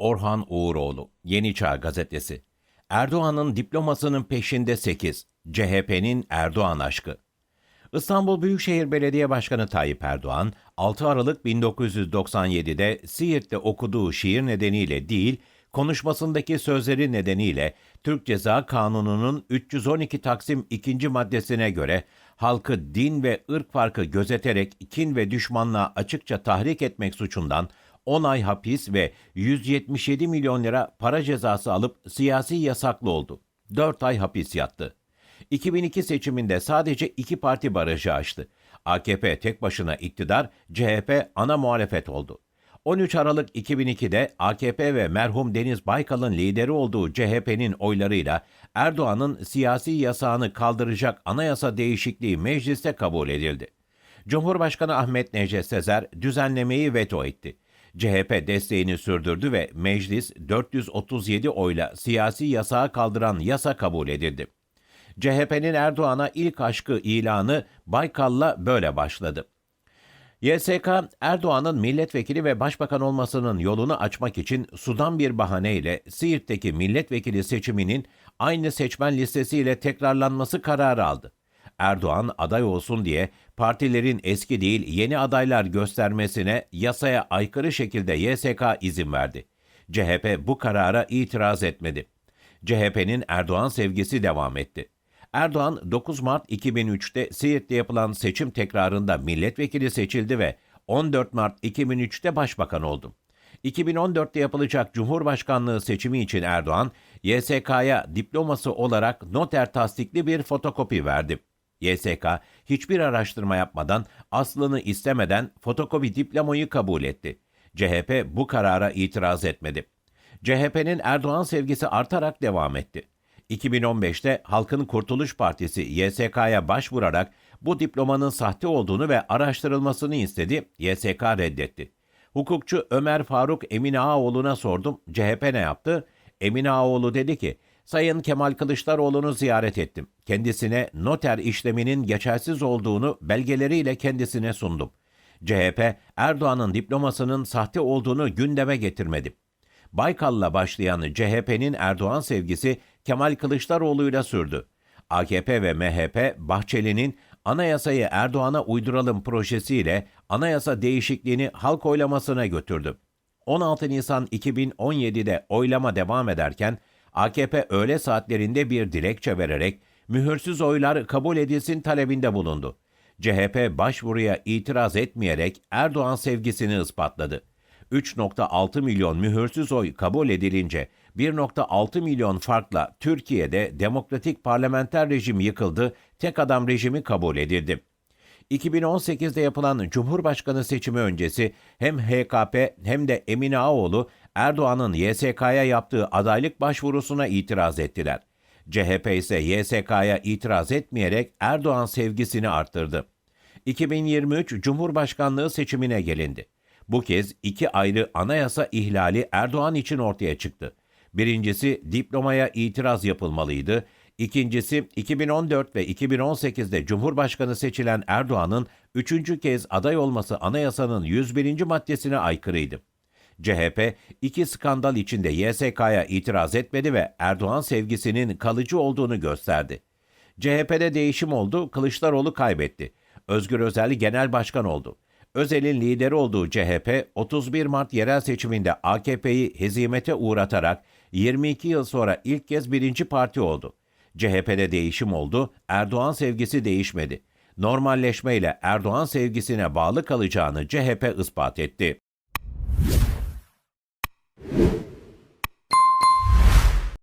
Orhan Uğuroğlu, Yeni Çağ Gazetesi. Erdoğan'ın diplomasının peşinde 8. CHP'nin Erdoğan aşkı. İstanbul Büyükşehir Belediye Başkanı Tayyip Erdoğan, 6 Aralık 1997'de Siirt'te okuduğu şiir nedeniyle değil, konuşmasındaki sözleri nedeniyle Türk Ceza Kanunu'nun 312 Taksim 2. maddesine göre halkı din ve ırk farkı gözeterek kin ve düşmanlığa açıkça tahrik etmek suçundan 10 ay hapis ve 177 milyon lira para cezası alıp siyasi yasaklı oldu. 4 ay hapis yattı. 2002 seçiminde sadece iki parti barajı aştı. AKP tek başına iktidar, CHP ana muhalefet oldu. 13 Aralık 2002'de AKP ve merhum Deniz Baykal'ın lideri olduğu CHP'nin oylarıyla Erdoğan'ın siyasi yasağını kaldıracak anayasa değişikliği mecliste kabul edildi. Cumhurbaşkanı Ahmet Necdet Sezer düzenlemeyi veto etti. CHP desteğini sürdürdü ve meclis 437 oyla siyasi yasağı kaldıran yasa kabul edildi. CHP'nin Erdoğan'a ilk aşkı ilanı Baykal'la böyle başladı. YSK, Erdoğan'ın milletvekili ve başbakan olmasının yolunu açmak için sudan bir bahaneyle Siirt'teki milletvekili seçiminin aynı seçmen listesiyle tekrarlanması kararı aldı. Erdoğan aday olsun diye partilerin eski değil yeni adaylar göstermesine yasaya aykırı şekilde YSK izin verdi. CHP bu karara itiraz etmedi. CHP'nin Erdoğan sevgisi devam etti. Erdoğan 9 Mart 2003'te Siirt'te yapılan seçim tekrarında milletvekili seçildi ve 14 Mart 2003'te başbakan oldu. 2014'te yapılacak Cumhurbaşkanlığı seçimi için Erdoğan, YSK'ya diploması olarak noter tasdikli bir fotokopi verdi. YSK hiçbir araştırma yapmadan, aslını istemeden fotokopi diplomayı kabul etti. CHP bu karara itiraz etmedi. CHP'nin Erdoğan sevgisi artarak devam etti. 2015'te Halkın Kurtuluş Partisi YSK'ya başvurarak bu diplomanın sahte olduğunu ve araştırılmasını istedi, YSK reddetti. Hukukçu Ömer Faruk Emin Ağaoğlu'na sordum, CHP ne yaptı? Emin Ağaoğlu dedi ki, Sayın Kemal Kılıçdaroğlu'nu ziyaret ettim. Kendisine noter işleminin geçersiz olduğunu belgeleriyle kendisine sundum. CHP, Erdoğan'ın diplomasının sahte olduğunu gündeme getirmedi. Baykal'la başlayan CHP'nin Erdoğan sevgisi Kemal Kılıçdaroğlu'yla sürdü. AKP ve MHP, Bahçeli'nin anayasayı Erdoğan'a uyduralım projesiyle anayasa değişikliğini halk oylamasına götürdü. 16 Nisan 2017'de oylama devam ederken AKP öğle saatlerinde bir dilekçe vererek mühürsüz oylar kabul edilsin talebinde bulundu. CHP başvuruya itiraz etmeyerek Erdoğan sevgisini ispatladı. 3.6 milyon mühürsüz oy kabul edilince 1.6 milyon farkla Türkiye'de demokratik parlamenter rejim yıkıldı, tek adam rejimi kabul edildi. 2018'de yapılan Cumhurbaşkanı seçimi öncesi hem HKP hem de Emine Ağoğlu Erdoğan'ın YSK'ya yaptığı adaylık başvurusuna itiraz ettiler. CHP ise YSK'ya itiraz etmeyerek Erdoğan sevgisini arttırdı. 2023 Cumhurbaşkanlığı seçimine gelindi. Bu kez iki ayrı anayasa ihlali Erdoğan için ortaya çıktı. Birincisi diplomaya itiraz yapılmalıydı. İkincisi 2014 ve 2018'de Cumhurbaşkanı seçilen Erdoğan'ın üçüncü kez aday olması anayasanın 101. maddesine aykırıydı. CHP iki skandal içinde YSK'ya itiraz etmedi ve Erdoğan sevgisinin kalıcı olduğunu gösterdi. CHP'de değişim oldu, Kılıçdaroğlu kaybetti. Özgür Özel genel başkan oldu. Özel'in lideri olduğu CHP 31 Mart yerel seçiminde AKP'yi hezimete uğratarak 22 yıl sonra ilk kez birinci parti oldu. CHP'de değişim oldu, Erdoğan sevgisi değişmedi. Normalleşmeyle Erdoğan sevgisine bağlı kalacağını CHP ispat etti.